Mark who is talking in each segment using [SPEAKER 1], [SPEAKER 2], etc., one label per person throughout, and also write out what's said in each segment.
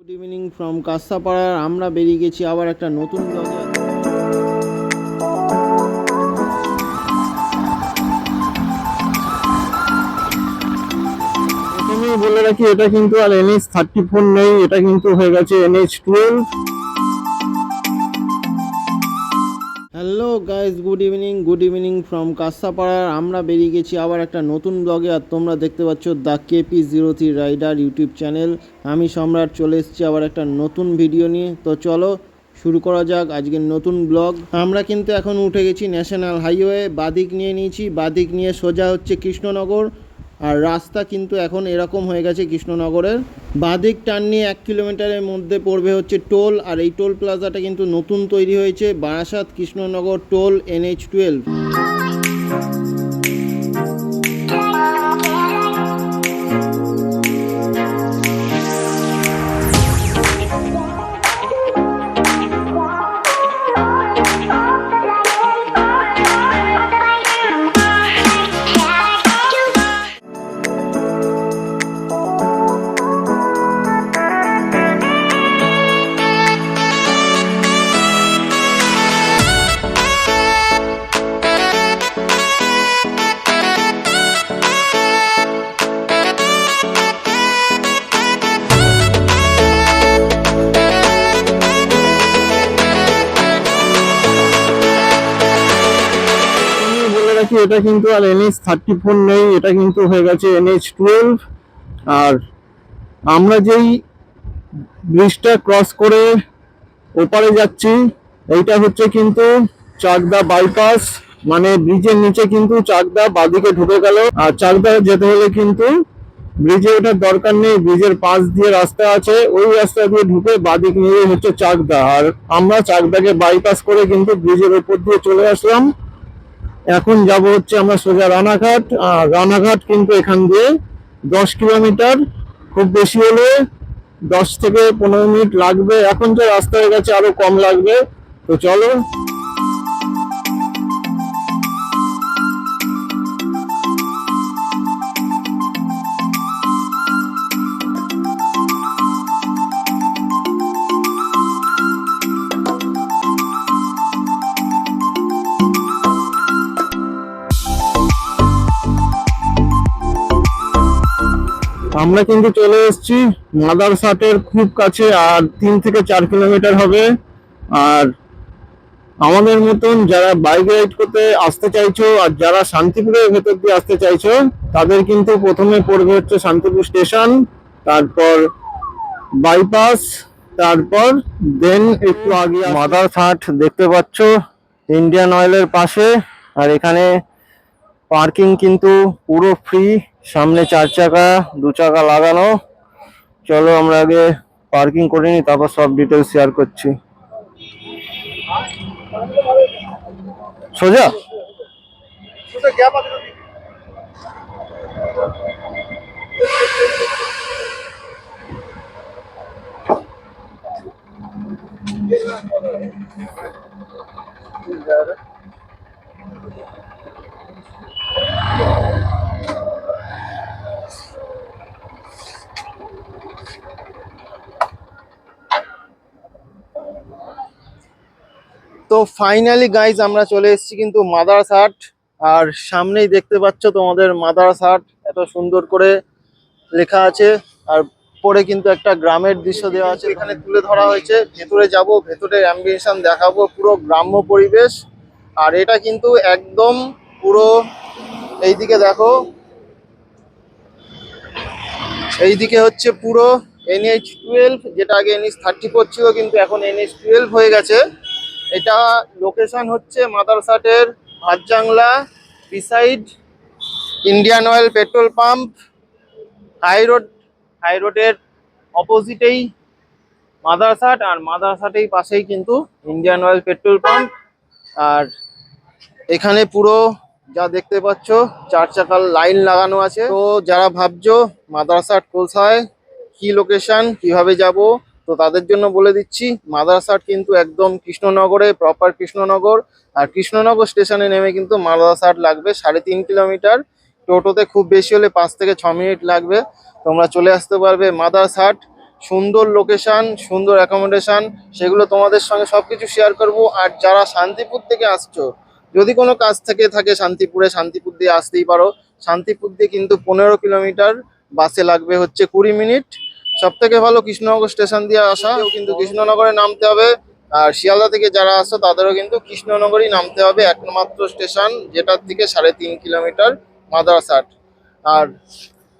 [SPEAKER 1] Good evening from কাস্তাপাড়ার আমরা বেরিয়ে গেছি আবার একটা নতুন
[SPEAKER 2] বলে রাখি, এটা কিন্তু আর এনএইচ থার্টি ফোর নেই, এটা কিন্তু হয়ে গেছে NH twelve
[SPEAKER 1] hello guys good evening good evening from কাস্তাপাড়ার আমরা বেরিয়ে গেছি আবার একটা নতুন ব্লগে, আর তোমরা দেখতে পাচ্ছ the KP zero three rider YouTube channel. আমি সম্রাট, চলে এসেছি আবার একটা নতুন ভিডিও নিয়ে। তো চলো, শুরু করা যাক আজকের নতুন ব্লগ। আমরা কিন্তু এখন উঠে গেছি ন্যাশনাল হাইওয়ে, বাদিক নিয়ে নিয়েছি। বাদিক নিয়ে সোজা হচ্ছে কৃষ্ণনগর। আর রাস্তা কিন্তু এখন এরকম হয়ে গেছে কৃষ্ণনগরের। বাদিক টার্ন এক কিলোমিটারের মধ্যে পড়বে হচ্ছে টোল, আর এই টোল প্লাজাটা কিন্তু নতুন তৈরি হয়েছে Barasat Krishnanagar toll
[SPEAKER 2] NH twelve. রাখি এটা কিন্তু আর এনএইচ থার্টি ফোর নেই, এটা কিন্তু হয়ে গেছে এনএইচ টুয়েলভ আর আমরা যেই ব্রিজটা ক্রস করে ওপারে যাচ্ছি, এইটা হচ্ছে কিন্তু চাকদা বাইপাস মানে ব্রিজের নিচে কিন্তু চাকদা বাদিকে ঢুকে গেল। আর চাকদা যেতে হলে কিন্তু ব্রিজে ওঠার দরকার নেই ব্রিজের পাশ দিয়ে রাস্তা আছে, ওই রাস্তা দিয়ে ঢুকে বাদিক নিয়ে হচ্ছে চাকদা। আর আমরা চাকদাকে বাইপাস করে কিন্তু ব্রিজের উপর দিয়ে চলে আসলাম। এখন যাব হচ্ছে আমরা সোজা রানাঘাট, আর রানাঘাট কিন্তু এখান দিয়ে দশ কিলোমিটার, খুব বেশি হলে দশ থেকে পনেরো মিনিট লাগবে। এখন তো রাস্তা হয়ে গেছে আরও কম লাগবে। তো চলো আমরা কিন্তু চলে এসেছি মাদারসাটের খুব কাছে, আর তিন থেকে চার কিলোমিটার হবে। আর আমাদের মতন যারা বাইক রাইড করতে আসতে চাইছো, আর যারা শান্তিপুরের ভেতর দিয়ে আসতে চাইছো, তাদের কিন্তু প্রথমে পড়বে হচ্ছে শান্তিপুর স্টেশন, তারপর বাইপাস, তারপর দেন একটু আগে মাদারসাট দেখতে পাচ্ছ, ইন্ডিয়ান অয়েলের পাশে, আর এখানে পার্কিং কিন্তু পুরো ফ্রি। সামনে চার চাকা, দু চাকা লাগানো। চলো আমরা আগে পার্কিং করে নিই, তারপর সব ডিটেলস শেয়ার করছি। সোজা?
[SPEAKER 1] তো ফাইনালি গাইজ আমরা চলে এসেছি কিন্তু মাদার্স হাট আর সামনেই দেখতে পাচ্ছ তোমাদের মাদার্স হাট এত সুন্দর করে লেখা আছে। আর পরে কিন্তু একটা গ্রামের দৃশ্য দেওয়া আছে, এখানে তুলে ধরা হয়েছে। ভেতরে যাব ভেতরের অ্যাম্বিয়েশন দেখাবো, পুরো গ্রাম্য পরিবেশ। আর এটা কিন্তু একদম পুরো এইদিকে দেখো। এইদিকে হচ্ছে পুরো এনএইচ টুয়েলভ যেটা আগে এনএইচ থার্টি ফোর ছিল, কিন্তু এখন এনএইচ টুয়েলভ হয়ে গেছে। এটা লোকেশন হচ্ছে মাদারসাটের Bhatjangla beside Indian oil petrol pump high road high রোডের অপোজিটেই মাদারসাট আর মাদারসাটেই পাশেই কিন্তু ইন্ডিয়ান অয়েল পেট্রোল পাম্প আর এখানে পুরো যা দেখতে পাচ্ছ, চার চাকার লাইন লাগানো আছে। তো যারা ভাবছ মাদারসাট কোথায়, কি লোকেশন কীভাবে যাব তো তাদের জন্য বলে দিচ্ছি মাদারসাট কিন্তু একদম কৃষ্ণনগরে প্রপার কৃষ্ণনগর। আর কৃষ্ণনগর স্টেশনে নেমে কিন্তু মাদারসাট লাগবে সাড়ে তিন কিলোমিটার। টোটোতে খুব বেশি হলে পাঁচ থেকে ছ মিনিট লাগবে। তোমরা চলে আসতে পারবে মাদারসাট সুন্দর লোকেশন সুন্দর অ্যাকোমোডেশন সেগুলো তোমাদের সঙ্গে সবকিছু শেয়ার করব। আর যারা শান্তিপুর থেকে আসছো, যদি কোনো কাজ থেকে থাকে শান্তিপুরে, শান্তিপুর দিয়ে আসতেই পারো। শান্তিপুর দিয়ে কিন্তু পনেরো কিলোমিটার বাসে লাগবে হচ্ছে কুড়ি মিনিট। সব থেকে ভালো কৃষ্ণনগর স্টেশন দিয়ে আসা। কিন্তু কৃষ্ণনগরে নামতে হবে। আর শিয়ালদা থেকে যারা আসছো তাদেরও কিন্তু কৃষ্ণনগরই নামতে হবে। একমাত্র স্টেশন যেটার থেকে সাড়ে তিন কিলোমিটার মাদ্রাসাট আর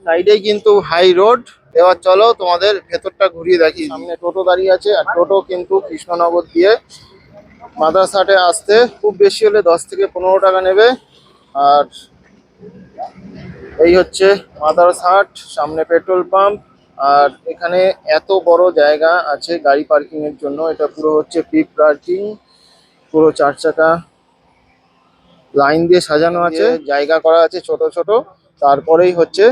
[SPEAKER 1] সাইডেই কিন্তু হাই রোড এবার চলো তোমাদের ভেতরটা ঘুরিয়ে দেখি। সামনে টোটো দাঁড়িয়ে আছে। আর টোটো কিন্তু কৃষ্ণনগর দিয়ে মাদ্রাসাটে আসতে খুব বেশি হলে দশ থেকে পনেরো টাকা নেবে। আর এই হচ্ছে মাদারসাট সামনে পেট্রোল পাম্প। আর এখানে এত বড় জায়গা আছে গাড়ি পার্কিং এর জন্য। এটা পুরো হচ্ছে পিক পার্কিং, পুরো চার চাকা। লাইন দিয়ে সাজানো আছে জায়গা করা আছে ছোট ছোট। তারপরেই হচ্ছে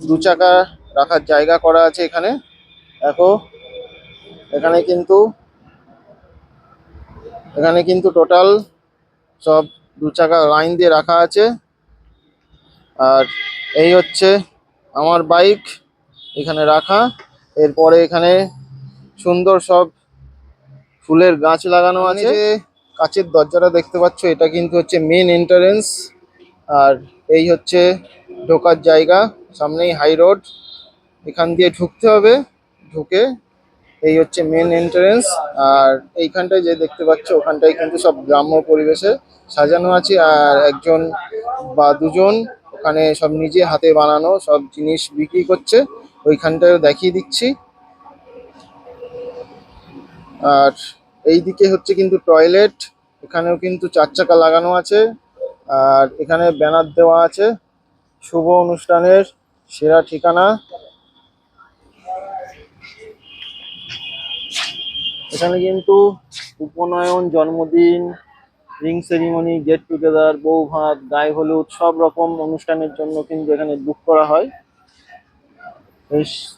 [SPEAKER 1] দু চাকা রাখার জায়গা করা আছে এখানে। দেখো, এখানে কিন্তু এখানে কিন্তু টোটাল সব দু চাকা লাইন দিয়ে রাখা আছে। আর এই হচ্ছে আমার বাইক। এখানে রাখা। এরপরে এখানে সুন্দর সব ফুলের গাছ লাগানো আছে। কাচের দরজাটা দেখতে পাচ্ছ এটা কিন্তু হচ্ছে মেন এন্ট্রান্স আর এই হচ্ছে ঢোকার জায়গা সামনেই হাই রোড এখান দিয়ে ঢুকতে হবে ঢুকে এই হচ্ছে মেন এন্ট্রান্স আর এইখানটায় যে দেখতে পাচ্ছ ওখানটায় কিন্তু সব গ্রাম্য পরিবেশে সাজানো আছে। আর একজন বা দুজন ওখানে সব নিজে হাতে বানানো সব জিনিস বিক্রি করছে। ওইখানটায় দেখিয়ে দিচ্ছি। আর এই দিকে হচ্ছে কিন্তু টয়লেট, এখানেও কিন্তু চার চাকা লাগানো আছে। আর এখানে ব্যানার দেওয়া আছে, শুভ অনুষ্ঠানের সেরা ঠিকানা। এখানে কিন্তু উপনয়ন, জন্মদিন, রিং সেরিমনি, গেট টুগেদার বউ ভাত গায়ে হলুদ, সব রকম অনুষ্ঠানের জন্য কিন্তু এখানে বুক করা হয়।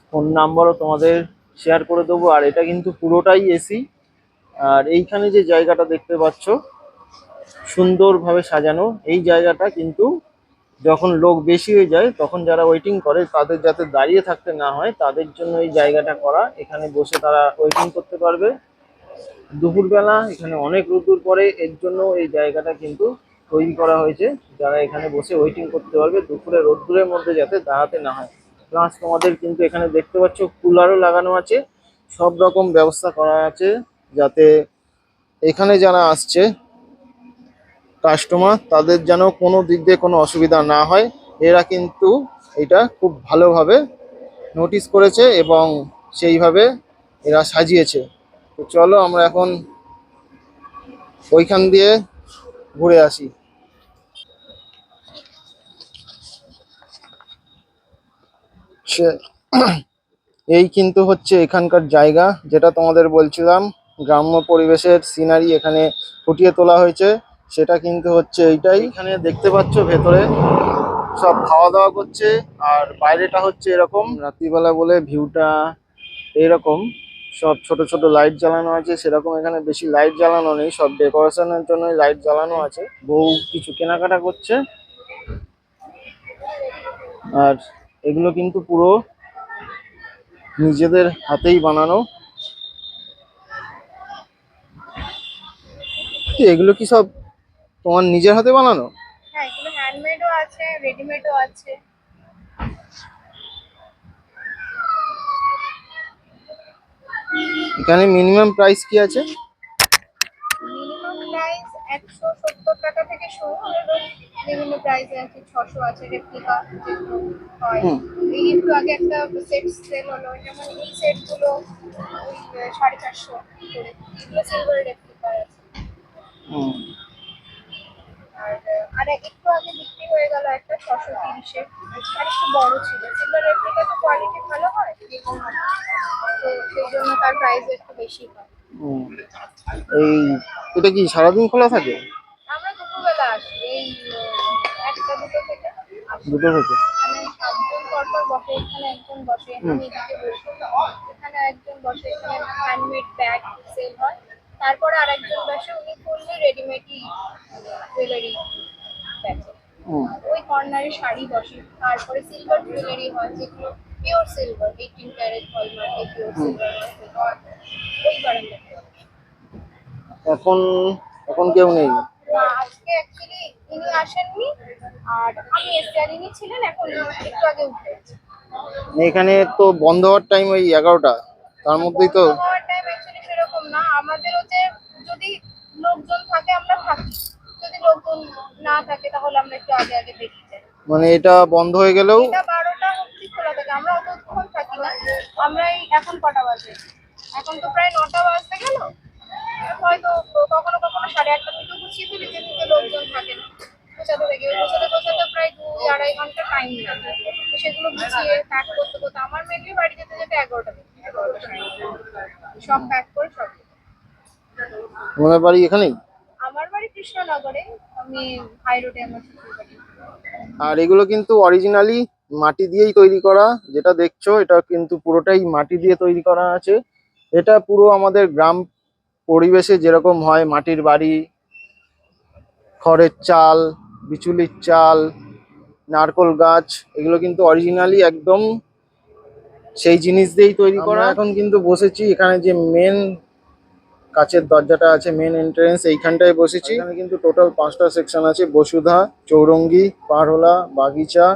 [SPEAKER 1] ফোন নাম্বারও তোমাদের শেয়ার করে দেবো। আর এটা কিন্তু পুরোটাই এসি আর এইখানে যে জায়গাটা দেখতে পাচ্ছ, সুন্দরভাবে সাজানো, এই জায়গাটা কিন্তু যখন লোক বেশি হয়ে যায়, তখন যারা ওয়েটিং করে, তাদের যাতে দাঁড়িয়ে থাকতে না হয়, তাদের জন্য এই জায়গাটা করা। এখানে বসে তারা ওয়েটিং করতে পারবে। দুপুরবেলা, এখানে অনেক রোদ্দুর পরে এর জন্য এই জায়গাটা কিন্তু তৈরি করা হয়েছে। যারা এখানে বসে ওয়েটিং করতে পারবে, দুপুরে রোদ্দুরের মধ্যে যাতে দাঁড়াতে না হয়। প্লাস তোমাদের কিন্তু এখানে দেখতে পাচ্ছ কুলারও লাগানো আছে। সব রকম ব্যবস্থা করা আছে যাতে এখানে যারা আসছে কাস্টমার তাদের যেন কোনো দিক দিয়ে কোনো অসুবিধা না হয়। এরা কিন্তু এটা খুব ভালোভাবে নোটিস করেছে এবং সেইভাবে এরা সাজিয়েছে। তো চলো আমরা এখন ওইখান দিয়ে ঘুরে আসি। সে- এই কিন্তু হচ্ছে এখানকার জায়গা, যেটা তোমাদের বলছিলাম, গ্রাম্য পরিবেশের সিনারি এখানে ফুটিয়ে তোলা হয়েছে, সেটা কিন্তু হচ্ছে এইটাই। এখানে দেখতে পাচ্ছ ভেতরে সব খাওয়া দাওয়া করছে, আর বাইরেটা হচ্ছে এরকম, রাত্রিবেলা বলে ভিউটা এইরকম। সব ছোট ছোট লাইট জ্বালানো আছে, সেরকম এখানে বেশি লাইট জ্বালানো নেই, সব ডেকোরেশনের জন্য লাইট জ্বালানো আছে। বউ কিছু কেনাকাটা করছে। আর এগুলো কিন্তু পুরো নিজেদের হাতেই বানানো। এগুলো কি সব তোমার নিজের হাতে বানানো?
[SPEAKER 3] হ্যাঁ এগুলো হ্যান্ডমেডও আছে রেডিমেডও আছে।
[SPEAKER 1] এখানে মিনিমাম প্রাইস কি আছে?
[SPEAKER 3] টাকা থেকে শুরু বিভিন্ন প্রাইসে আছে ছশো আছে রেপ্লিকা যেগুলো হয়। এই একটু আগে একটা সেট সেল হলো যেমন এই সেটগুলো ওই সাড়ে চারশো করে। এগুলো রেপ্লিকা আছে।
[SPEAKER 1] হুম।
[SPEAKER 3] আর আর একটু আগে বিক্রি হয়ে গেল একটা ছশো তিরিশে। আর একটু বড় ছিল। সিলভার রেপ্লিকা তো কোয়ালিটি ভালো হয় তো সেই জন্য তার প্রাইস একটু বেশি হয়।
[SPEAKER 1] এই এটা কি সারাদিন খোলা থাকে?
[SPEAKER 3] দুপুরবেলা এই একটা দুটো থেকে
[SPEAKER 1] দুটো থেকে
[SPEAKER 3] সাতজন পরপর বসে এখানে একজন বসে আমি এদিকে বসি এখানে একজন বসে এখানে হ্যান্ডমেড ব্যাগ সেল হয় তারপরে আরেকজন বসে উনি ফুললি রেডিমেডই জুয়েলারি ওই কর্নারে শাড়ি বসে তারপরে সিলভার জুয়েলারি হয় যেগুলো পিওর সিলভার এইটিন ক্যারেট হলমার্কে পিওর সিলভার ওই বারান্দাটা
[SPEAKER 1] এখন এখন কেউ নেই
[SPEAKER 3] না আজকে অ্যাকচুয়ালি ইনি আসেননি আর আমি এসছি আর ইনি ছিলেন এখন একটু আগে উঠে
[SPEAKER 1] এখানে তো বন্ধ হওয়ার টাইম ওই এগারোটা তার মধ্যেই তো
[SPEAKER 3] হওয়ার টাইম অ্যাকচুয়ালি সেরকম না আমাদের হচ্ছে যদি লোকজন থাকে আমরা থাকি। যদি লোকজন না থাকে তাহলে আমরা একটু আগে আগে বেরিয়ে যাই।
[SPEAKER 1] মানে এটা বন্ধ হয়ে গেলেও
[SPEAKER 3] এটা বারোটা অবধি খোলা থাকে আমরা অতক্ষণ থাকি না আমরা এই এখন কটা বাজে এখন তো প্রায় নটা বাজতে গেল হয়তো কখনো কখনো সাড়ে যেদিকে লোকজন থাকে না। গোছাতে থাকে ওই গোছাতে গোছাতে প্রায় দুই আড়াই ঘণ্টা টাইম লাগে। তো সেগুলো গুছিয়ে প্যাক করতে করতে আমার মেনলি বাড়ি যেতে যেতে এগারোটা। সব প্যাক করে সব
[SPEAKER 1] তোমাদের বাড়ি এখানেই?
[SPEAKER 3] আমার বাড়ি কৃষ্ণনগরে। আমি হাই রোডে আমার
[SPEAKER 1] আর এগুলো কিন্তু অরিজিনালি মাটি দিয়েই তৈরি করা। যেটা দেখছ এটা কিন্তু পুরোটাই মাটি দিয়ে তৈরি করা আছে। এটা পুরো আমাদের গ্রাম পরিবেশে যেরকম হয় মাটির বাড়ি খড়ের চাল বিচুলির চাল নারকোল গাছ এগুলো কিন্তু অরিজিনালি একদম সেই জিনিস দিয়েই তৈরি করা। এখন কিন্তু বসেছি এখানে যে মেন কাচের দরজাটা আছে মেন এন্ট্রেন্স এইখানটায় বসেছি। এখানে কিন্তু টোটাল পাঁচটা সেকশন আছে বসুধা চৌরঙ্গি পারহোলা বাগিচা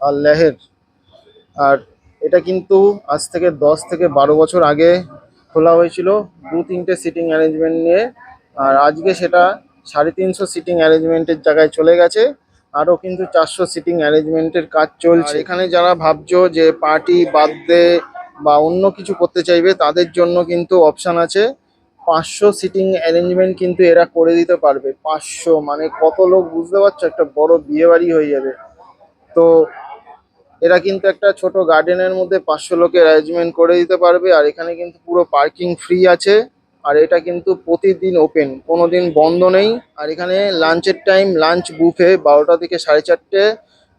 [SPEAKER 1] আর লেহের। আর এটা কিন্তু আজ থেকে দশ থেকে বারো বছর আগে খোলা হয়েছিল দু তিনটে সিটিং অ্যারেঞ্জমেন্ট নিয়ে। আর আজকে সেটা সাড়ে তিনশো সিটিং অ্যারেঞ্জমেন্টের জায়গায় চলে গেছে। আরও কিন্তু চারশো সিটিং অ্যারেঞ্জমেন্টের কাজ চলছে। এখানে যারা ভাবছ যে পার্টি বার্থডে বা অন্য কিছু করতে চাইবে তাদের জন্য কিন্তু অপশান আছে। পাঁচশো সিটিং অ্যারেঞ্জমেন্ট কিন্তু এরা করে দিতে পারবে। পাঁচশো মানে কত লোক বুঝতে পারছ? একটা বড় বিয়ে বাড়ি হয়ে যাবে। তো এরা কিন্তু একটা ছোট গার্ডেনের মধ্যে পাঁচশো লোকের অ্যারেঞ্জমেন্ট করে দিতে পারবে। আর এখানে কিন্তু পুরো পার্কিং ফ্রি আছে। আর এটা কিন্তু প্রতিদিন ওপেন কোনো দিন বন্ধ নেই। আর এখানে লাঞ্চের টাইম লাঞ্চ বুফে বারোটা থেকে সাড়ে চারটে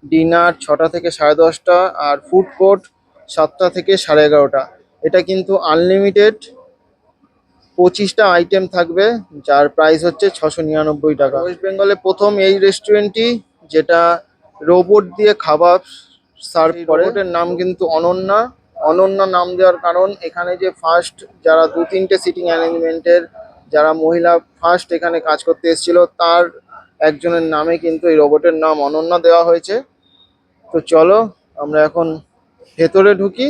[SPEAKER 1] ডিনার ছটা থেকে সাড়ে দশটা আর ফুড কোর্ট সাতটা থেকে সাড়ে এগারোটা। এটা কিন্তু আনলিমিটেড। পঁচিশটা আইটেম থাকবে যার প্রাইস হচ্ছে ছশো নিরানব্বই টাকা। ওয়েস্ট বেঙ্গলে প্রথম এই রেস্টুরেন্টটি যেটা রোবট দিয়ে খাবার সার্ভ করে রোবটের নাম কিন্তু অনন্যা। অনন্যা নাম দেওয়ার কারণ, এখানে যে ফার্স্ট যারা দু তিনটে সিটিং অ্যারেঞ্জমেন্টের যারা মহিলা ফার্স্ট এখানে কাজ করতে এসেছিল, তার একজনের নামে কিন্তু এই রোবটের নাম অনন্য দেওয়া হয়েছে। তো চলো, আমরা এখন ভেতরে ঢুকি,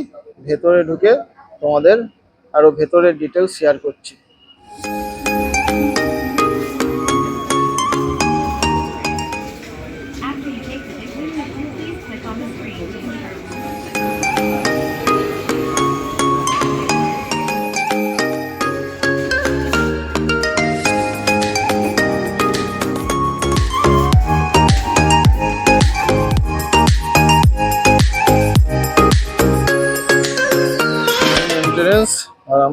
[SPEAKER 1] ভেতরে ঢুকে তোমাদের আরও ভেতরের ডিটেলস শেয়ার করছি।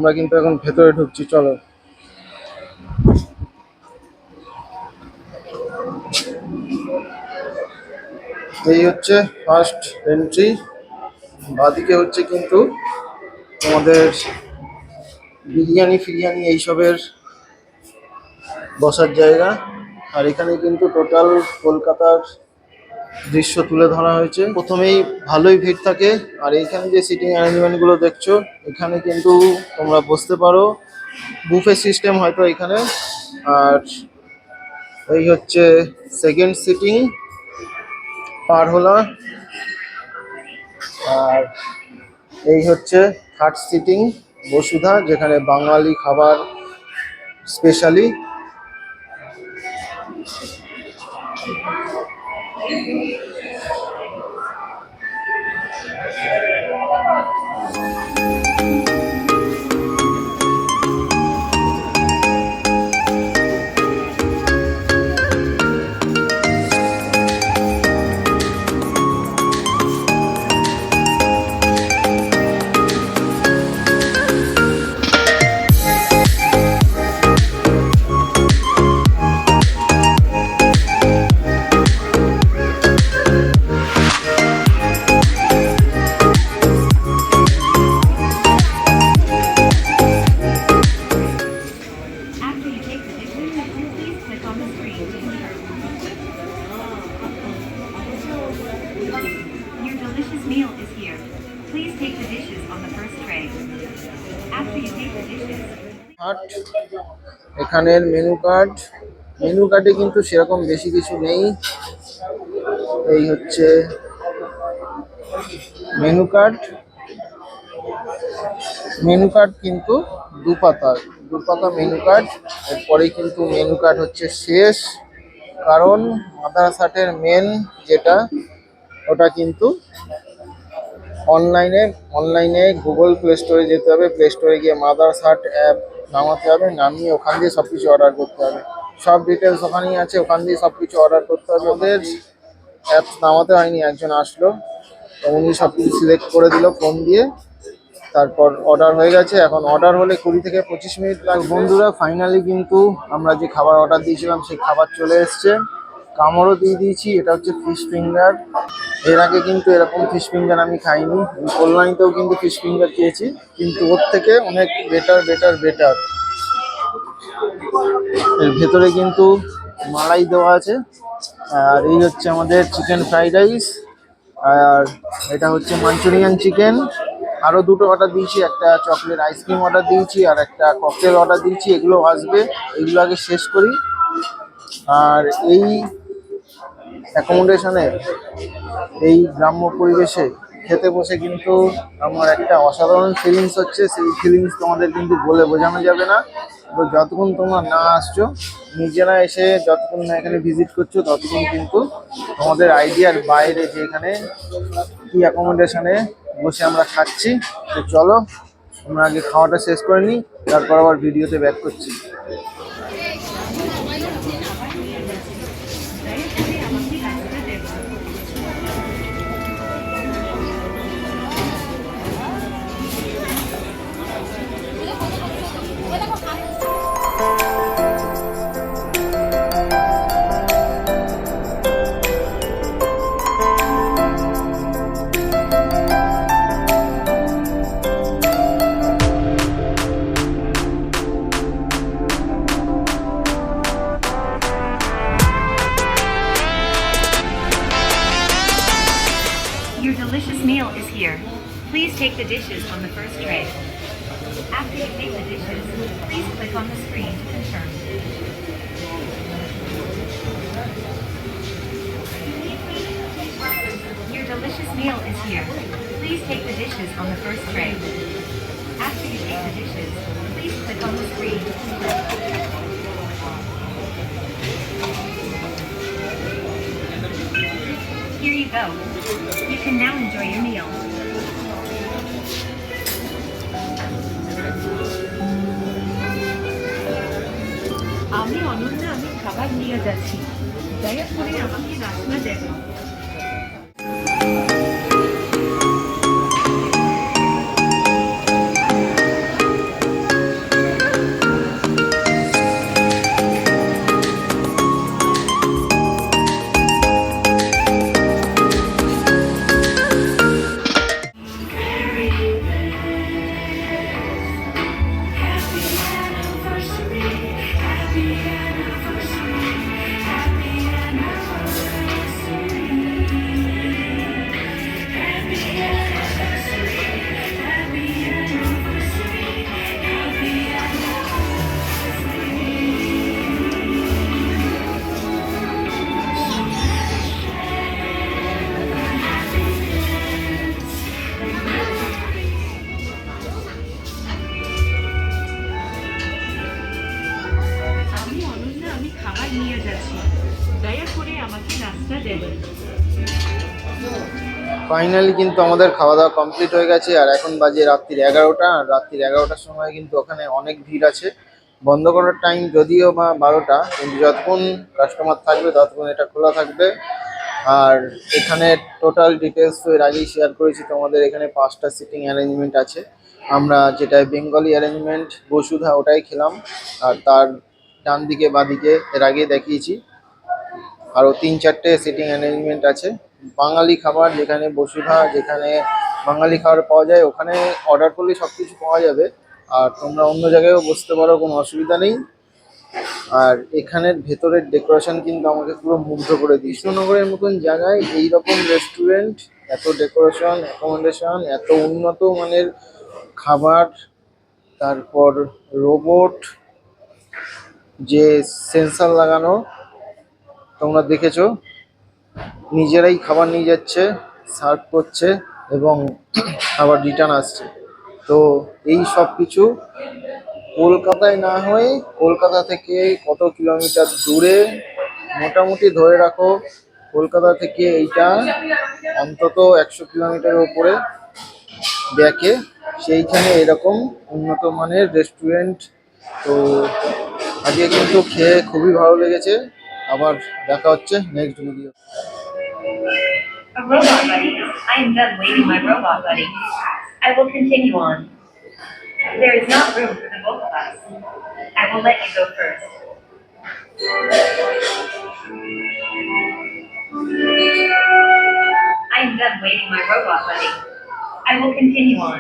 [SPEAKER 1] আমরা কিন্তু এখন ভেতরে ঢুকছি, চলো। এই হচ্ছে ফার্স্ট এন্ট্রি বাদিকে হচ্ছে কিন্তু আমাদের বিরিয়ানি ফিরিয়ানি এইসবের বসার জায়গা। আর এখানে কিন্তু টোটাল কলকাতার দৃশ্য তুলে ধরা হয়েছে। প্রথমেই ভালোই ভিড় থাকে। আর এইখানে যে সিটিং অ্যারেঞ্জমেন্টগুলো দেখছ, এখানে কিন্তু তোমরা বসতে পারো বুফে সিস্টেম হয়তো এখানে। আর এই হচ্ছে সেকেন্ড সিটিং পারহোলা। আর এই হচ্ছে থার্ড সিটিং বসুধা, যেখানে বাঙালি খাবার স্পেশালি এখানের মেনু কার্ড মেনু কার্ডে কিন্তু সেরকম বেশি কিছু নেই। এই হচ্ছে মেনু কার্ড মেনু কার্ড কিন্তু দু পাতার দু পাতা মেনু কার্ড এরপরেই কিন্তু মেনু কার্ড হচ্ছে শেষ। কারণ মাদ্রাসাটের মেন যেটা, ওটা কিন্তু অনলাইনে অনলাইনে গুগল প্লে স্টোরে যেতে হবে। প্লে স্টোরে গিয়ে মাদার্স হাট অ্যাপ নামাতে হবে, নামিয়ে ওখান দিয়ে সব কিছু অর্ডার করতে হবে। সব ডিটেলস ওখানেই আছে, ওখান দিয়ে সব কিছু অর্ডার করতে হবে। ওদের অ্যাপ নামাতে হয়নি, একজন আসলো উনি সব কিছু সিলেক্ট করে দিল ফোন দিয়ে। তারপর অর্ডার হয়ে গেছে। এখন অর্ডার হলে কুড়ি থেকে পঁচিশ মিনিট লাগবে। বন্ধুরা ফাইনালি কিন্তু আমরা যে খাবার অর্ডার দিয়েছিলাম, সেই খাবার চলে এসছে। কামড়ও দিয়ে দিয়েছি, এটা হচ্ছে ফিশ ফিঙ্গার এর আগে কিন্তু এরকম ফিশ ফিঙ্গার আমি খাইনি। কল্যাণীতেও কিন্তু ফিশ ফিঙ্গার খেয়েছি, কিন্তু ওর থেকে অনেক বেটার বেটার বেটার এর ভেতরে কিন্তু মালাই দেওয়া আছে, আর এই হচ্ছে আমাদের চিকেন ফ্রাইড রাইস আর এটা হচ্ছে মাঞ্চুরিয়ান চিকেন আরও দুটো অর্ডার দিয়েছি, একটা চকলেট আইসক্রিম অর্ডার দিয়েছি, আর একটা ককটেল অর্ডার দিয়েছি, এগুলো আসবে এগুলো আগে শেষ করি। আর এই অ্যাকোমোডেশনে এই গ্রাম্য পরিবেশে খেতে বসে কিন্তু আমার একটা অসাধারণ ফিলিংস হচ্ছে। সেই ফিলিংস তোমাদের কিন্তু বলে বোঝানো যাবে না। তো যতক্ষণ তোমরা না আসছো, নিজেরা এসে যতক্ষণ না এখানে ভিজিট করছ, ততক্ষণ কিন্তু তোমাদের আইডিয়ার বাইরে যে এখানে কি অ্যাকোমোডেশনে বসে আমরা খাচ্ছি। তো চলো, আমরা আগে খাওয়াটা শেষ করে নিই, তারপর আবার ভিডিওতে ব্যাক করছি।
[SPEAKER 4] on the first tray. After you take the dishes, please click on the screen to confirm. Here you go. You can now enjoy your meal.
[SPEAKER 5] আমি অনন্যা আমি খাবার নিয়ে যাচ্ছি দয়া করে আমাকে নাচনা দেখো আমি
[SPEAKER 1] ফাইনালি কিন্তু আমাদের খাওয়া দাওয়া কমপ্লিট হয়ে গেছে, আর এখন বাজে রাত্রির এগারোটা, আর রাত্রির এগারোটার সময় কিন্তু ওখানে অনেক ভিড় আছে। বন্ধ করার টাইম যদিও বা বারোটা, কিন্তু যতক্ষণ কাস্টমার থাকবে ততক্ষণ এটা খোলা থাকবে। আর এখানে টোটাল ডিটেলস তো এর আগেই শেয়ার করেছি, তোমাদের এখানে পাঁচটা সিটিং অ্যারেঞ্জমেন্ট আছে। আমরা যেটা বেঙ্গলি অ্যারেঞ্জমেন্ট বসুধা ওটাই খেলাম, আর তার ডান দিকে বাদিকে এর আগে দেখিয়েছি। আরও তিন চারটে সিটিং অ্যারেঞ্জমেন্ট আছে। বাঙালি খাবার যেখানে বসুধা যেখানে বাঙালি খাবার পাওয়া যায়, ওখানে অর্ডার করলে সব কিছু পাওয়া যাবে। আর তোমরা অন্য জায়গায়ও বসতে পারো, কোনো অসুবিধা নেই। আর এখানের ভেতরের ডেকোরেশন কিন্তু আমাকে পুরো মুগ্ধ করে দিই কৃষ্ণনগরের মতন জায়গায় এই রকম রেস্টুরেন্ট এত ডেকোরেশন অ্যাকোমোডেশন এত উন্নত মানের খাবার, তারপর রোবট যে সেন্সার লাগানো, তোমরা দেখেছ? নিজেরাই খাবার নিয়ে যাচ্ছে সার্ভ করছে এবং আবার রিটার্ন আসছে। তো এই সব কিছু কলকাতায় না হয়ে কলকাতা থেকে কত কিলোমিটার দূরে মোটামুটি ধরে রাখো, কলকাতা থেকে এইটা অন্তত একশো কিলোমিটারের ওপরে দেখে সেইখানে এরকম উন্নত মানের রেস্টুরেন্ট তো আজকে কিন্তু খেয়ে খুবই ভালো লেগেছে। আবার দেখা হচ্ছে next video
[SPEAKER 4] A robot buddy. I am done waiting my robot buddy. I will continue on. There is not room for the both of us. I will let you go first. I am done waiting my robot buddy. I will continue on.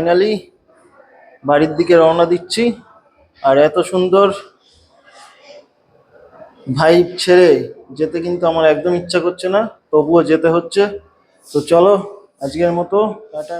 [SPEAKER 1] Finally বাড়ির দিকে রওনা দিচ্ছি। আর এত সুন্দর ভাই ছেড়ে যেতে কিন্তু আমার একদম ইচ্ছা করছে না, তবুও যেতে হচ্ছে। তো চলো, আজকের মতো, টাটা।